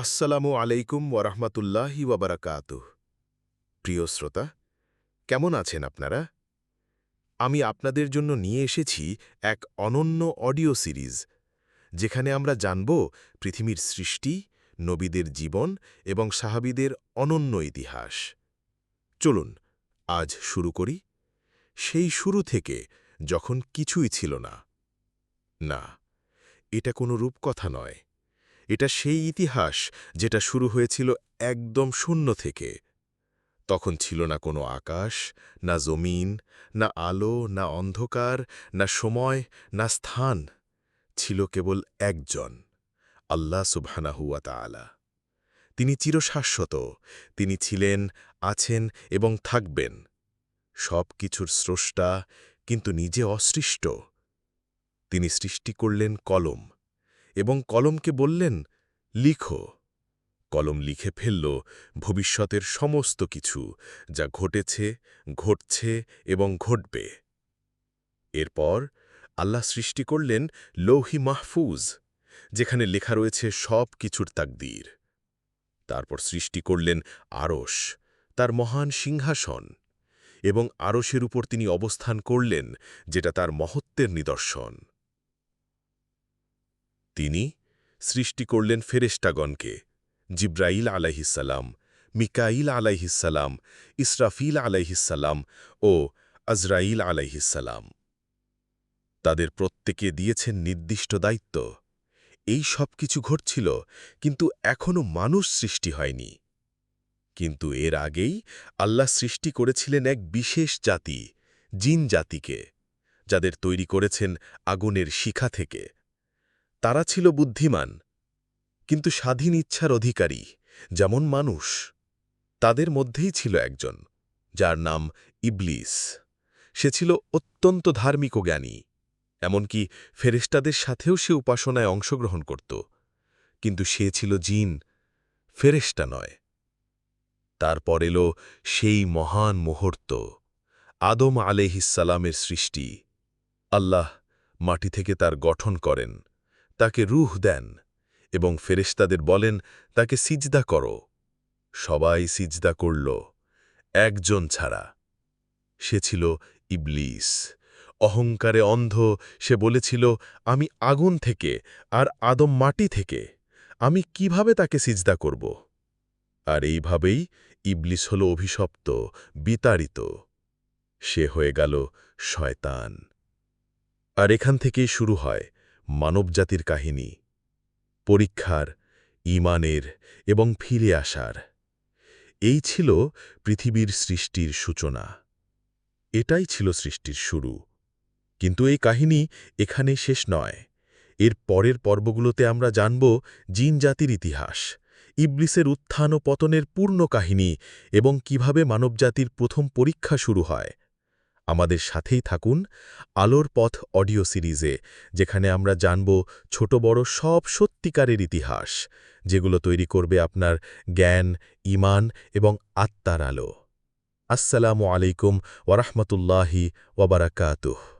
আসসালামু আলাইকুম ওরহমতুল্লাহি ওয়াবারাকাত প্রিয় শ্রোতা, কেমন আছেন আপনারা? আমি আপনাদের জন্য নিয়ে এসেছি এক অনন্য অডিও সিরিজ, যেখানে আমরা জানব পৃথিবীর সৃষ্টি, নবীদের জীবন এবং সাহাবিদের অনন্য ইতিহাস। চলুন, আজ শুরু করি। সেই শুরু থেকে যখন কিছুই ছিল না। না, এটা কোনো রূপকথা নয়। এটা সেই ইতিহাস যেটা শুরু হয়েছিল একদম শূন্য থেকে। তখন ছিল না কোনো আকাশ, না জমিন, না আলো, না অন্ধকার, না সময়, না স্থান। ছিল কেবল একজন, আল্লাহ সুবহানাহুয়া তাআলা। তিনি চিরশাশ্বত, তিনি ছিলেন, আছেন এবং থাকবেন। সব কিছুর স্রষ্টা কিন্তু নিজে অসৃষ্ট। তিনি সৃষ্টি করলেন কলম এবং কলমকে বললেন, লিখো। কলম লিখে ফেলল, ভবিষ্যতের সমস্ত কিছু, যা ঘটেছে, ঘটছে এবং ঘটবে। এরপর আল্লাহ সৃষ্টি করলেন লৌহি মাহফুজ, যেখানে লেখা রয়েছে সব কিছুর তাকদীর। তারপর সৃষ্টি করলেন আরস তার মহান সিংহাসন, এবং আরসের উপর তিনি অবস্থান করলেন, যেটা তার মহত্বের নিদর্শন। তিনি সৃষ্টি করলেন ফেরেস্টাগণকে জিব্রাইল আলাইহিসাল্লাম মিকাইল আলাইহিসাল্লাম ইসরাফিল আলাইহিসাল্লাম ও আজরাইল আলাইহিসাল্লাম তাদের প্রত্যেকে দিয়েছেন নির্দিষ্ট দায়িত্ব। এই সব কিছু ঘটছিল, কিন্তু এখনও মানুষ সৃষ্টি হয়নি। কিন্তু এর আগেই আল্লাহ সৃষ্টি করেছিলেন এক বিশেষ জাতি, জিন জাতিকে, যাদের তৈরি করেছেন আগুনের শিখা থেকে। তারা ছিল বুদ্ধিমান, কিন্তু স্বাধীন ইচ্ছার অধিকারী, যেমন মানুষ। তাদের মধ্যেই ছিল একজন, যার নাম ইবলিস। সে ছিল অত্যন্ত ধার্মিক ও জ্ঞানী, এমনকি ফেরেস্তাদের সাথেও সে উপাসনায় অংশগ্রহণ করত, কিন্তু সে ছিল জিন ফেরেস্টা নয়। তারপর এলো সেই মহান মুহূর্ত, আদম আলেহিসালামের সৃষ্টি। আল্লাহ মাটি থেকে তার গঠন করেন। তাকে রুহ দেন এবং ফেরেশতাদের বলেন, তাকে সিজদা করো। সবাই সিজদা করল, একজন ছাড়া। সে ছিল ইবলিস। অহংকারে অন্ধ, সে বলেছিল, আমি আগুন থেকে আর আদম মাটি থেকে, আমি কীভাবে তাকে সিজদা করব? আর এইভাবেই ইবলিস হল অভিশপ্ত, বিতাড়িত। সে হয়ে গেল শয়তান। আর এখান থেকেই শুরু হয় মানবজাতির কাহিনী, পরীক্ষার ইমানের এবং ফিরে আসার। এই ছিল পৃথিবীর সৃষ্টির সূচনা। এটাই ছিল সৃষ্টির শুরু। কিন্তু এই কাহিনী এখানে শেষ নয়। এর পরের পর্বগুলোতে আমরা জানব জিন জাতির ইতিহাস, ইবলিসের উত্থান ও পতনের পূর্ণ কাহিনী এবং কীভাবে মানবজাতির প্রথম পরীক্ষা শুরু হয়। আমাদের সাথেই থাকুন আলোর পথ অডিও সিরিজে, যেখানে আমরা জানব ছোট বড় সব সত্যিকারের ইতিহাস, যেগুলো তৈরি করবে আপনার জ্ঞান, ইমান এবং আত্মার আলো। আসসালামু আলাইকুম ওরহমতুল্লাহি ওবরাকাতুহ